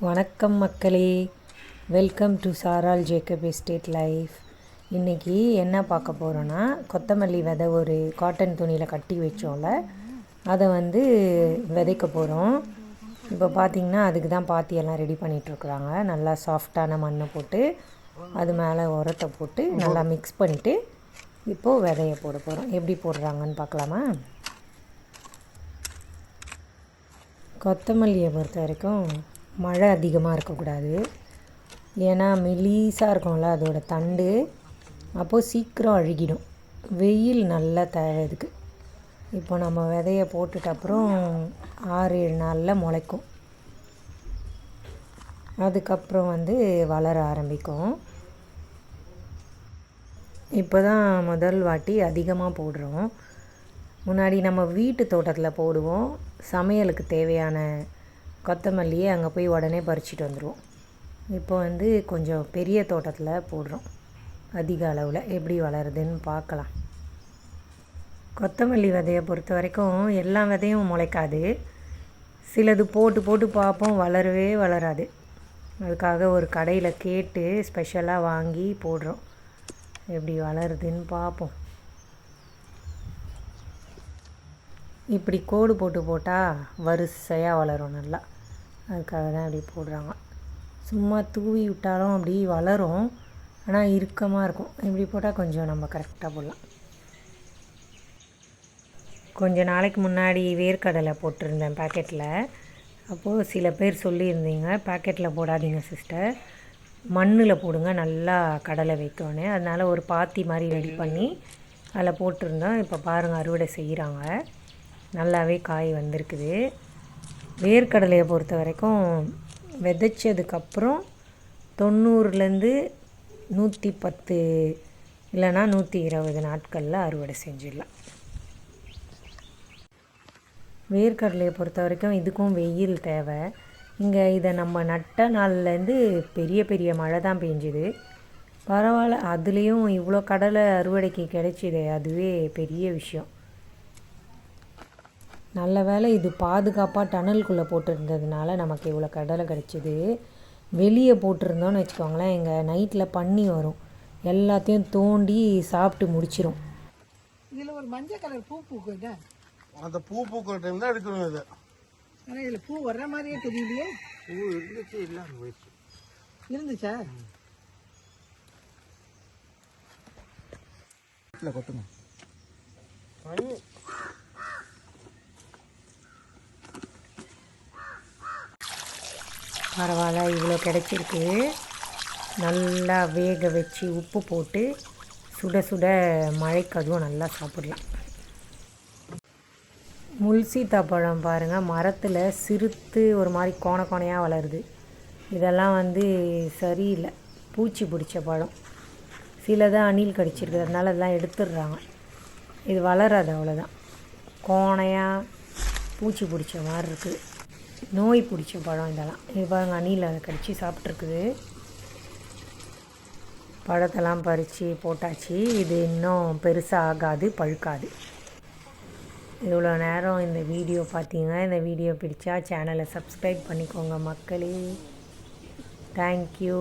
வணக்கம் மக்களே. Welcome to Charal Jacob estate life இன்றைக்கி என்ன பார்க்க போகிறோன்னா கொத்தமல்லி விதை ஒரு காட்டன் துணியில் கட்டி வச்சோம்ல. அதை வந்து விதைக்க போகிறோம் இப்போ பார்த்திங்கன்னா அதுக்கு தான் பாத்தியெல்லாம் ரெடி பண்ணிகிட்ருக்குறாங்க நல்லா சாஃப்டான மண்ணை போட்டு அது மேலே உரத்தை போட்டு நல்லா மிக்ஸ் பண்ணிவிட்டு இப்போது விதையை போட போகிறோம் எப்படி போடுறாங்கன்னு பார்க்கலாமா? கொத்தமல்லியை பொறுத்த வரைக்கும் மழை அதிகமாக இருக்கக்கூடாது. ஏன்னா மெலீஸாக இருக்கும்ல அதோட தண்டு. அப்போது சீக்கிரம் அழுகிடும். வெயில் நல்லா தேவை இதுக்கு இப்போ நம்ம விதைய போட்டுட்ட அப்புறம் ஆறு ஏழு நாளில் முளைக்கும். அதுக்கப்புறம் வந்து வளர ஆரம்பிக்கும். இப்போ தான் முதல் வாட்டி அதிகமாக போடுறோம். முன்னாடி நம்ம வீட்டு தோட்டத்தில் போடுவோம். சமையலுக்கு தேவையான கொத்தமல்லியை அங்கே போய் உடனே பறிச்சிட்டு வந்துடுவோம் இப்போ வந்து கொஞ்சம் பெரிய தோட்டத்தில் போடுறோம். அதிக அளவில் எப்படி வளருதுன்னு பார்க்கலாம். கொத்தமல்லி விதையை பொறுத்த வரைக்கும் எல்லா விதையும் முளைக்காது. சிலது போட்டு போட்டு பார்ப்போம் வளரவே வளராது. அதுக்காக ஒரு கடையில் கேட்டு ஸ்பெஷலாக வாங்கி போடுறோம். எப்படி வளருதுன்னு பார்ப்போம். இப்படி கோடு போட்டு போட்டால் வரிசையாக வளரும் நல்லா. அதுக்காக தான் அப்படி போடுறாங்க. சும்மா தூவி விட்டாலும் அப்படி வளரும். ஆனால் இறுக்கமாக இருக்கும். இப்படி போட்டால் கொஞ்சம் நம்ம கரெக்டாக போடலாம். கொஞ்ச நாளைக்கு முன்னாடி வேர்க்கடலை போட்டிருந்தேன் பேக்கெட்டில் அப்போது சில பேர் சொல்லியிருந்தீங்க பேக்கெட்டில் போடாதீங்க சிஸ்டர் மண்ணில் போடுங்க நல்லா கடலை வைக்கோன்னு அதனால் ஒரு பாத்தி மாதிரி ரெடி பண்ணி அதில் போட்டிருந்தோம். இப்போ பாருங்கள் அறுவடை செய்கிறாங்க நல்லாவே காய் வந்திருக்குது. வேர்க்கடலையை பொறுத்த வரைக்கும் விதைச்சதுக்கப்புறம் தொண்ணூறுலேருந்து நூற்றி பத்து இல்லைன்னா நூற்றி இருபது நாட்களில் அறுவடை செஞ்சிடலாம். வேர்க்கடலையை பொறுத்த வரைக்கும் இதுக்கும் வெயில் தேவை. இங்கே இதை நம்ம நட்ட நாள்லேருந்து பெரிய பெரிய மழை தான் பெஞ்சுது. பரவாயில்ல அதுலேயும் இவ்வளோ கடலை அறுவடைக்கு கிடைச்சிது அதுவே பெரிய விஷயம். நல்ல வேலை இது பாதுகாப்பாக டனலுக்குள்ளே போட்டிருந்ததுனால நமக்கு இவ்வளோ கடலை கிடச்சிது. வெளியே போட்டிருந்தோன்னு வச்சுக்கோங்களேன் எங்கள் நைட்டில் பண்ணி வரும். எல்லாத்தையும் தோண்டி சாப்பிட்டு முடிச்சிரும். இதில் ஒரு மஞ்சள் கலர் பூ பூக்குது? அந்த பூ பூக்கிற டைம் தான் எடுக்கணும் இது. ஆனால் இதில் பூ வர்ற மாதிரியே தெரியலையே. பூ இருந்துச்சு இல்லாம போயிடுச்சு. இருந்துச்சா? கொட்டுங்க. பரவாயில்ல இவ்வளோ கிடச்சிருக்கு. நல்லா வேக வச்சு உப்பு போட்டு சுட சுட மழைக்கு அதுவும் நல்லா சாப்பிடலாம். முள் சீத்தாப்பழம் பாருங்கள் மரத்தில் சிறுத்து ஒரு மாதிரி கோண கோணையாக வளருது. இதெல்லாம் வந்து சரியில்லை. பூச்சி பிடிச்ச பழம். சிலதான் அணில் கடிச்சிருக்கு அதனால அதெல்லாம் எடுத்துடுறாங்க. இது வளராது அவ்வளோதான் கோணையாக பூச்சி பிடிச்ச மாதிரி இருக்குது. நோய் பிடிச்ச பழம் இதெல்லாம். இது பாருங்க அணியில் அதை கடிச்சு சாப்பிட்ருக்குது பழத்தெல்லாம் பறித்து போட்டாச்சு. இது இன்னும் பெருசாக ஆகாது பழுக்காது. இவ்வளோ நேரம் இந்த வீடியோ பார்த்தீங்கன்னா இந்த வீடியோ பிடிச்சா சேனலை சப்ஸ்கிரைப் பண்ணிக்கோங்க மக்களே. தேங்க்யூ